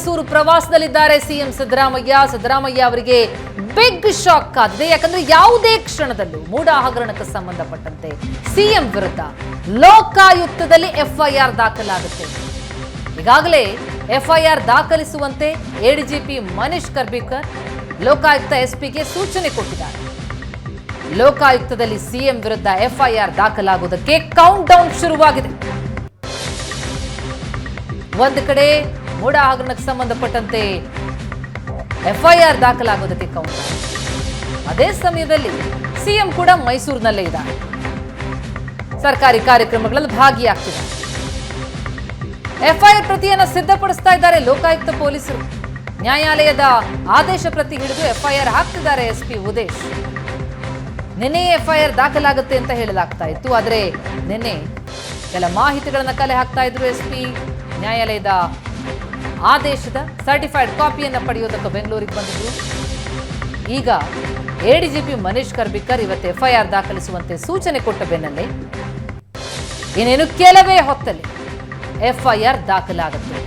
ಮೈಸೂರು ಪ್ರವಾಸದಲ್ಲಿದ್ದಾರೆ ಸಿಎಂ ಸಿದ್ದರಾಮಯ್ಯ. ಸಿದ್ದರಾಮಯ್ಯ ಅವರಿಗೆ big shock ಆಗಿದೆ. ಯಾಕಂದ್ರೆ ಯಾವುದೇ ಕ್ಷಣದಲ್ಲೂ ಮೂಡ ಹಗರಣಕ್ಕೆ ಸಂಬಂಧಪಟ್ಟಂತೆ ಸಿಎಂ ವಿರುದ್ಧ ಲೋಕಾಯುಕ್ತದಲ್ಲಿ ಎಫ್ಐಆರ್ ದಾಖಲಾಗುತ್ತೆ. ಈಗಾಗಲೇ ಎಫ್ಐಆರ್ ದಾಖಲಿಸುವಂತೆ ಎಡಿಜಿಪಿ ಮನೀಶ್ ಕರ್ಬಿಕರ್ ಲೋಕಾಯುಕ್ತ ಎಸ್ಪಿಗೆ ಸೂಚನೆ ಕೊಟ್ಟಿದ್ದಾರೆ. ಲೋಕಾಯುಕ್ತದಲ್ಲಿ ಸಿಎಂ ವಿರುದ್ಧ ಎಫ್ಐಆರ್ ದಾಖಲಾಗುವುದಕ್ಕೆ ಕೌಂಟ್ ಡೌನ್ ಶುರುವಾಗಿದೆ. ಒಂದು ಕಡೆ ಮೂಡ ಹಗರಣಕ್ಕೆ ಸಂಬಂಧಪಟ್ಟಂತೆ ಎಫ್ಐಆರ್ ದಾಖಲಾಗೋದಕ್ಕೆ ಕೌಂಟ್ ಅದೇ ಸಮಯದಲ್ಲಿ ಸಿಎಂ ಕೂಡ ಮೈಸೂರಿನಲ್ಲೇ ಇದ್ದಾರೆ. ಸರ್ಕಾರಿ ಕಾರ್ಯಕ್ರಮಗಳಲ್ಲಿ ಭಾಗಿಯಾಗ್ತಿದ್ದಾರೆ. ಎಫ್ಐಆರ್ ಪ್ರತಿಯನ್ನು ಸಿದ್ಧಪಡಿಸ್ತಾ ಇದ್ದಾರೆ ಲೋಕಾಯುಕ್ತ ಪೊಲೀಸರು. ನ್ಯಾಯಾಲಯದ ಆದೇಶ ಪ್ರತಿ ಹಿಡಿದು ಎಫ್ಐಆರ್ ಹಾಕ್ತಿದ್ದಾರೆ ಎಸ್ಪಿ ಉದೇಶ್. ನಿನ್ನೆ ಎಫ್ಐಆರ್ ದಾಖಲಾಗುತ್ತೆ ಅಂತ ಹೇಳಲಾಗ್ತಾ ಇತ್ತು, ಆದರೆ ನಿನ್ನೆ ಕೆಲ ಮಾಹಿತಿಗಳನ್ನು ಕಲೆ ಹಾಕ್ತಾ ಇದ್ರು ಎಸ್ಪಿ ನ್ಯಾಯಾಲಯದ ಆದೇಶದ ಸರ್ಟಿಫೈಡ್ ಕಾಪಿಯನ್ನು ಪಡೆಯೋದಕ್ಕೆ ಬೆಂಗಳೂರಿಗೆ ಬಂದಿದ್ರು. ಈಗ ಎಡಿಜಿಪಿ ಮನೀಶ್ ಕರ್ಬಿಕರ್ ಇವತ್ತು ಎಫ್ಐಆರ್ ದಾಖಲಿಸುವಂತೆ ಸೂಚನೆ ಕೊಟ್ಟ ಬೆನ್ನಲ್ಲೇ ಇನ್ನೇನು ಕೆಲವೇ ಹೊತ್ತಲ್ಲಿ ಎಫ್ಐಆರ್ ದಾಖಲಾಗುತ್ತೆ.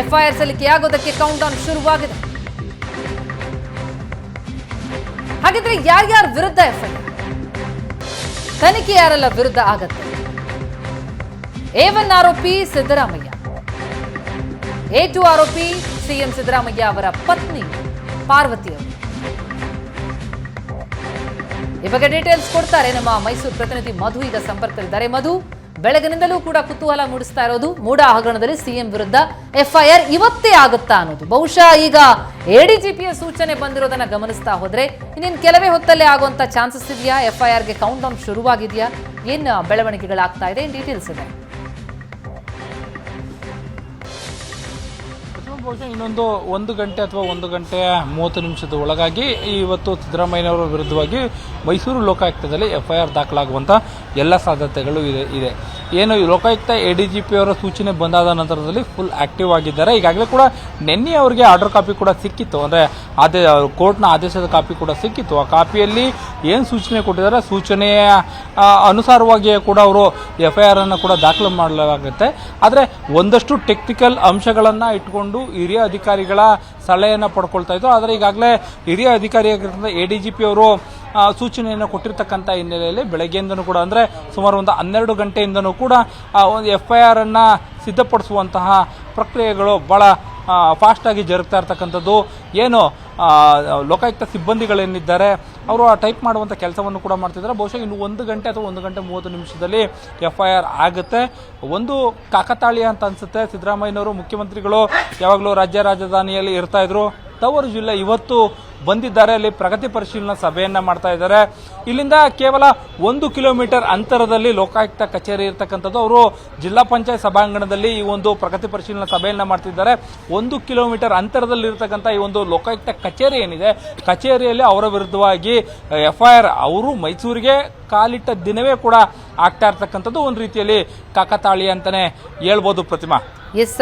ಎಫ್ಐಆರ್ ಸಲ್ಲಿಕೆಯಾಗೋದಕ್ಕೆ ಕೌಂಟ್ ಡೌನ್ ಶುರುವಾಗಿದೆ. ಹಾಗಿದ್ರೆ ಯಾರ್ಯಾರ ವಿರುದ್ಧ ಎಫ್ಐಆರ್ ತನಿಖೆ ಯಾರೆಲ್ಲ ವಿರುದ್ಧ ಆಗತ್ತೆ. ಏವನ್ ಆರೋಪಿ ಸಿದ್ದರಾಮಯ್ಯ. ಎ ಟು ಆರೋಪಿ ಸಿಎಂ ಸಿದ್ದರಾಮಯ್ಯ ಅವರ ಪತ್ನಿ ಪಾರ್ವತಿ ಅವರು. ಈ ಬಗ್ಗೆ ಡೀಟೇಲ್ಸ್ ಕೊಡ್ತಾರೆ ನಮ್ಮ ಮೈಸೂರು ಪ್ರತಿನಿಧಿ ಮಧು. ಈಗ ಸಂಪರ್ಕದಲ್ಲಿದ್ದಾರೆ ಮಧು. ಬೆಳಗಿನಿಂದಲೂ ಕೂಡ ಕುತೂಹಲ ಮೂಡಿಸ್ತಾ ಇರೋದು. ಮೂಡ ಹಗರಣದಲ್ಲಿ ಸಿಎಂ ವಿರುದ್ಧ ಎಫ್ಐಆರ್ ಇವತ್ತೇ ಆಗುತ್ತಾ ಅನ್ನೋದು. ಬಹುಶಃ ಈಗ ಎಡಿಜಿಪಿಯ ಸೂಚನೆ ಬಂದಿರೋದನ್ನ ಗಮನಿಸ್ತಾ ಹೋದ್ರೆ ಇನ್ನೇನು ಕೆಲವೇ ಹೊತ್ತಲ್ಲೇ ಆಗುವಂತ ಚಾನ್ಸಸ್ ಇದೆಯಾ? ಎಫ್ಐಆರ್ಗೆ ಕೌಂಟ್ ಡೌನ್ ಶುರುವಾಗಿದೆಯಾ? ಏನು ಬೆಳವಣಿಗೆಗಳಾಗ್ತಾ ಇದೆ? ಡೀಟೇಲ್ಸ್ ಇದೆ? ಬಹುಶಃ ಇನ್ನೊಂದು ಒಂದು ಗಂಟೆ ಅಥವಾ ಒಂದು ಗಂಟೆ ಮೂವತ್ತು ನಿಮಿಷದ ಒಳಗಾಗಿ ಇವತ್ತು ಸಿದ್ದರಾಮಯ್ಯನವರ ವಿರುದ್ಧವಾಗಿ ಮೈಸೂರು ಲೋಕಾಯುಕ್ತದಲ್ಲಿ ಎಫ್ಐಆರ್ ದಾಖಲಾಗುವಂಥ ಎಲ್ಲ ಸಾಧ್ಯತೆಗಳು ಇದೆ ಇದೆ. ಏನು Lokayukta A D G P ಅವರ ಸೂಚನೆ ಬಂದಾದ ನಂತರದಲ್ಲಿ ಫುಲ್ ಆಕ್ಟಿವ್ ಆಗಿದ್ದಾರೆ. ಈಗಾಗಲೇ ಕೂಡ ನಿನ್ನೆ ಅವರಿಗೆ ಆರ್ಡರ್ ಕಾಪಿ ಕೂಡ ಸಿಕ್ಕಿತ್ತು. ಅಂದರೆ ಆದೇ ಕೋರ್ಟ್ನ ಆದೇಶದ ಕಾಪಿ ಕೂಡ ಸಿಕ್ಕಿತ್ತು. ಆ ಕಾಪಿಯಲ್ಲಿ ಏನು ಸೂಚನೆ ಕೊಟ್ಟಿದ್ದಾರೆ? ಸೂಚನೆಯ ಅನುಸಾರವಾಗಿಯೇ ಕೂಡ ಅವರು ಎಫ್ ಐ ಆರನ್ನು ಕೂಡ ದಾಖಲು ಮಾಡಲಾಗುತ್ತೆ. ಆದರೆ ಒಂದಷ್ಟು ಟೆಕ್ನಿಕಲ್ ಅಂಶಗಳನ್ನು ಇಟ್ಕೊಂಡು ಹಿರಿಯ ಅಧಿಕಾರಿಗಳ ಸಲಹೆಯನ್ನು ಪಡ್ಕೊಳ್ತಾ ಇದ್ದರು ಆದರೆ ಈಗಾಗಲೇ ಹಿರಿಯ ಅಧಿಕಾರಿಯಾಗಿರ್ತಕ್ಕಂಥ ಎ ಡಿ ಜಿ ಪಿ ಅವರು ಸೂಚನೆಯನ್ನು ಕೊಟ್ಟಿರ್ತಕ್ಕಂಥ ಹಿನ್ನೆಲೆಯಲ್ಲಿ ಬೆಳಗ್ಗೆಯಿಂದನೂ ಕೂಡ ಅಂದರೆ ಸುಮಾರು ಒಂದು ಹನ್ನೆರಡು ಗಂಟೆಯಿಂದನೂ ಕೂಡ ಆ, ಒಂದು ಎಫ್ ಐ ಆರನ್ನು ಸಿದ್ಧಪಡಿಸುವಂತಹ ಪ್ರಕ್ರಿಯೆಗಳು ಭಾಳ ಫಾಸ್ಟಾಗಿ ಜರುಗ್ತಾ ಇರ್ತಕ್ಕಂಥದ್ದು. ಏನು ಲೋಕಾಯುಕ್ತ ಸಿಬ್ಬಂದಿಗಳೇನಿದ್ದಾರೆ ಅವರು ಆ ಟೈಪ್ ಮಾಡುವಂಥ ಕೆಲಸವನ್ನು ಕೂಡ ಮಾಡ್ತಿದ್ದಾರೆ. ಬಹುಶಃ ಇನ್ನು ಒಂದು ಗಂಟೆ ಅಥವಾ ಒಂದು ಗಂಟೆ ಮೂವತ್ತು ನಿಮಿಷದಲ್ಲಿ ಎಫ್ ಐ ಆರ್ ಆಗುತ್ತೆ. ಒಂದು ಕಾಕತಾಳೀಯ ಅಂತ ಅನ್ಸುತ್ತೆ. ಸಿದ್ದರಾಮಯ್ಯನವರು, ಮುಖ್ಯಮಂತ್ರಿಗಳು ಯಾವಾಗಲೂ ರಾಜ್ಯ ರಾಜಧಾನಿಯಲ್ಲಿ ಇರ್ತಾ ಇದ್ರು. ತವರು ಜಿಲ್ಲೆ ಇವತ್ತು ಬಂದಿದ್ದಾರೆ. ಅಲ್ಲಿ ಪ್ರಗತಿ ಪರಿಶೀಲನಾ ಸಭೆಯನ್ನು ಮಾಡ್ತಾ ಇದ್ದಾರೆ. ಇಲ್ಲಿಂದ ಕೇವಲ ಒಂದು ಕಿಲೋಮೀಟರ್ ಅಂತರದಲ್ಲಿ ಲೋಕಾಯುಕ್ತ ಕಚೇರಿ ಇರತಕ್ಕಂಥದ್ದು. ಅವರು ಜಿಲ್ಲಾ ಪಂಚಾಯತ್ ಸಭಾಂಗಣದಲ್ಲಿ ಈ ಒಂದು ಪ್ರಗತಿ ಪರಿಶೀಲನಾ ಸಭೆಯನ್ನು ಮಾಡ್ತಿದ್ದಾರೆ. ಒಂದು ಕಿಲೋಮೀಟರ್ ಅಂತರದಲ್ಲಿ ಇರತಕ್ಕಂಥ ಈ ಒಂದು ಲೋಕಾಯುಕ್ತ ಕಚೇರಿ ಏನಿದೆ? ಕಚೇರಿಯಲ್ಲಿ ಅವರ ವಿರುದ್ಧವಾಗಿ ಎಫ್ಐಆರ್ ಅವರು ಮೈಸೂರಿಗೆ ಕಾಲಿಟ್ಟ ದಿನವೇ ಕೂಡ ಆಗ್ತಾ ಇರ್ತಕ್ಕಂಥದ್ದು ಒಂದು ರೀತಿಯಲ್ಲಿ ಕಾಕತಾಳಿ ಅಂತಾನೆ ಹೇಳ್ಬೋದು ಪ್ರತಿಮಾ. ಎಸ್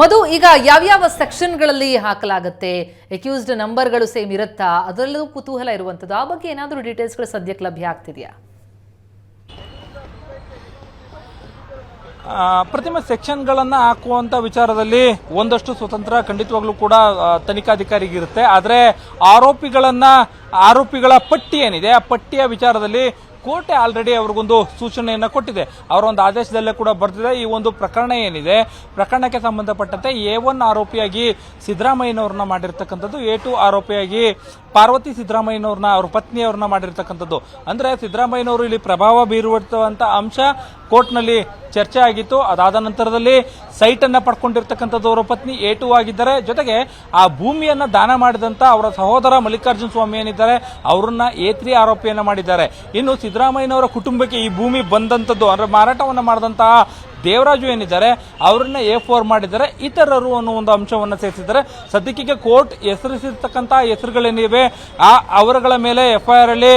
ಮಧು, ಈಗ ಯಾವ್ಯಾವ ಸೆಕ್ಷನ್ಗಳಲ್ಲಿ ಹಾಕಲಾಗುತ್ತೆ? ಅಕ್ಯೂಸ್ಡ್ ನಂಬರ್ಗಳು ಸೇಮ್ ಇರುತ್ತಾ? ಅದರಲ್ಲೂ ಕುತೂಹಲ ಇರುವಂಥದ್ದು. ಆ ಬಗ್ಗೆ ಏನಾದರೂ ಡೀಟೇಲ್ಸ್ಗಳು ಸದ್ಯಕ್ಕೆ ಲಭ್ಯ ಆಗ್ತಿದೆಯಾ? ಪ್ರತಿಮೆ ಸೆಕ್ಷನ್ಗಳನ್ನು ಹಾಕುವಂತ ವಿಚಾರದಲ್ಲಿ ಒಂದಷ್ಟು ಸ್ವತಂತ್ರ ಖಂಡಿತವಾಗ್ಲೂ ಕೂಡ ತನಿಖಾಧಿಕಾರಿಗಿರುತ್ತೆ. ಆದರೆ ಆರೋಪಿಗಳನ್ನು, ಆರೋಪಿಗಳ ಪಟ್ಟಿ ಏನಿದೆ, ಆ ಪಟ್ಟಿಯ ವಿಚಾರದಲ್ಲಿ ಕೋರ್ಟೆ ಆಲ್ರೆಡಿ ಅವ್ರಿಗೊಂದು ಸೂಚನೆಯನ್ನು ಕೊಟ್ಟಿದೆ. ಅವರ ಒಂದು ಆದೇಶದಲ್ಲೇ ಕೂಡ ಬರ್ತಿದೆ ಈ ಒಂದು ಪ್ರಕರಣ ಏನಿದೆ, ಪ್ರಕರಣಕ್ಕೆ ಸಂಬಂಧಪಟ್ಟಂತೆ ಎ ಒನ್ ಆರೋಪಿಯಾಗಿ ಸಿದ್ದರಾಮಯ್ಯನವ್ರನ್ನ ಮಾಡಿರ್ತಕ್ಕಂಥದ್ದು, ಎ ಟು ಆರೋಪಿಯಾಗಿ ಪಾರ್ವತಿ ಸಿದ್ದರಾಮಯ್ಯನವ್ರನ್ನ, ಅವ್ರ ಪತ್ನಿಯವ್ರನ್ನ ಮಾಡಿರ್ತಕ್ಕಂಥದ್ದು. ಅಂದ್ರೆ ಸಿದ್ದರಾಮಯ್ಯನವರು ಇಲ್ಲಿ ಪ್ರಭಾವ ಬೀರುವಂತ ಅಂಶ ಕೋರ್ಟ್ನಲ್ಲಿ ಚರ್ಚೆ ಆಗಿತ್ತು. ಅದಾದ ನಂತರದಲ್ಲಿ ಸೈಟ್ ಅನ್ನ ಪಡ್ಕೊಂಡಿರ್ತಕ್ಕಂಥದ್ದು ಅವರ ಪತ್ನಿ ಎ ಟು ಆಗಿದ್ದಾರೆ. ಜೊತೆಗೆ ಆ ಭೂಮಿಯನ್ನು ದಾನ ಮಾಡಿದಂತ ಅವರ ಸಹೋದರ ಮಲ್ಲಿಕಾರ್ಜುನ ಸ್ವಾಮಿ ಏನಿದ್ದಾರೆ, ಅವರನ್ನ ಎ ತ್ರೀ ಆರೋಪಿಯನ್ನ ಮಾಡಿದ್ದಾರೆ. ಇನ್ನು ಸಿದ್ದರಾಮಯ್ಯನವರ ಕುಟುಂಬಕ್ಕೆ ಈ ಭೂಮಿ ಬಂದಂತದ್ದು ಅಂದ್ರೆ ಮಾರಾಟವನ್ನು ಮಾಡಿದಂತಹ ದೇವರಾಜು ಏನಿದ್ದಾರೆ, ಅವರನ್ನ ಎ ಫೋರ್ ಮಾಡಿದ್ದಾರೆ, ಇತರರು ಅನ್ನೋ ಒಂದು ಅಂಶವನ್ನು ಸೇರಿಸಿದ್ದಾರೆ. ಸದ್ಯಕ್ಕೆ ಕೋರ್ಟ್ ಹೆಸರಿಸಿರ್ತಕ್ಕಂಥ ಹೆಸರುಗಳೇನಿವೆ, ಆ ಅವರುಗಳ ಮೇಲೆ ಎಫ್ ಐ ಆರ್ ಅಲ್ಲಿ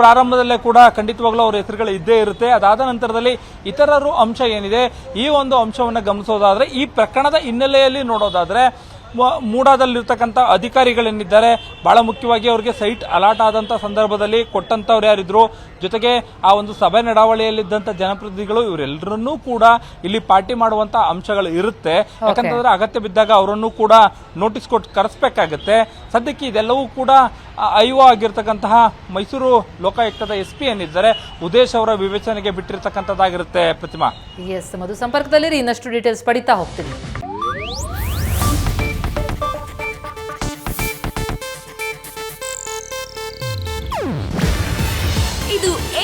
ಪ್ರಾರಂಭದಲ್ಲೇ ಕೂಡ ಖಂಡಿತವಾಗ್ಲೂ ಅವರ ಹೆಸರುಗಳು ಇದ್ದೇ ಇರುತ್ತೆ. ಅದಾದ ನಂತರದಲ್ಲಿ ಇತರರು ಅಂಶ ಏನಿದೆ, ಈ ಒಂದು ಅಂಶವನ್ನು ಗಮನಿಸೋದಾದ್ರೆ, ಈ ಪ್ರಕರಣದ ಹಿನ್ನೆಲೆಯಲ್ಲಿ ನೋಡೋದಾದ್ರೆ ಮೂಡಾದಲ್ಲಿರ್ತಕ್ಕಂಥ ಅಧಿಕಾರಿಗಳೇನಿದ್ದಾರೆ ಬಹಳ ಮುಖ್ಯವಾಗಿ ಅವರಿಗೆ ಸೈಟ್ ಅಲಾಟ್ ಆದಂಥ ಸಂದರ್ಭದಲ್ಲಿ ಕೊಟ್ಟಂಥವ್ರು ಯಾರಿದ್ರು. ಜೊತೆಗೆ ಆ ಒಂದು ಸಭೆ ನಡಾವಳಿಯಲ್ಲಿದ್ದಂಥ ಜನಪ್ರತಿನಿಧಿಗಳು ಇವರೆಲ್ಲರನ್ನೂ ಕೂಡ ಇಲ್ಲಿ ಪಾರ್ಟಿ ಮಾಡುವಂಥ ಅಂಶಗಳು ಇರುತ್ತೆ. ಯಾಕಂತಂದ್ರೆ ಅಗತ್ಯ ಬಿದ್ದಾಗ ಅವರನ್ನು ಕೂಡ ನೋಟಿಸ್ ಕೊಟ್ಟು ಕರೆಸ್ಬೇಕಾಗತ್ತೆ. ಸದ್ಯಕ್ಕೆ ಇದೆಲ್ಲವೂ ಕೂಡ ಐಒ ಆಗಿರ್ತಕ್ಕಂತಹ ಮೈಸೂರು ಲೋಕಾಯುಕ್ತದ ಎಸ್ ಪಿ ಏನಿದ್ದಾರೆ ಉದೇಶ್ ಅವರ ವಿವೇಚನೆಗೆ ಬಿಟ್ಟಿರ್ತಕ್ಕಂಥದ್ದಾಗಿರುತ್ತೆ ಪ್ರತಿಮಾ. ಎಸ್ ಮಧು ಸಂಪರ್ಕದಲ್ಲಿ ಇನ್ನಷ್ಟು ಡೀಟೇಲ್ಸ್ ಪಡಿತಾ ಹೋಗ್ತೀನಿ.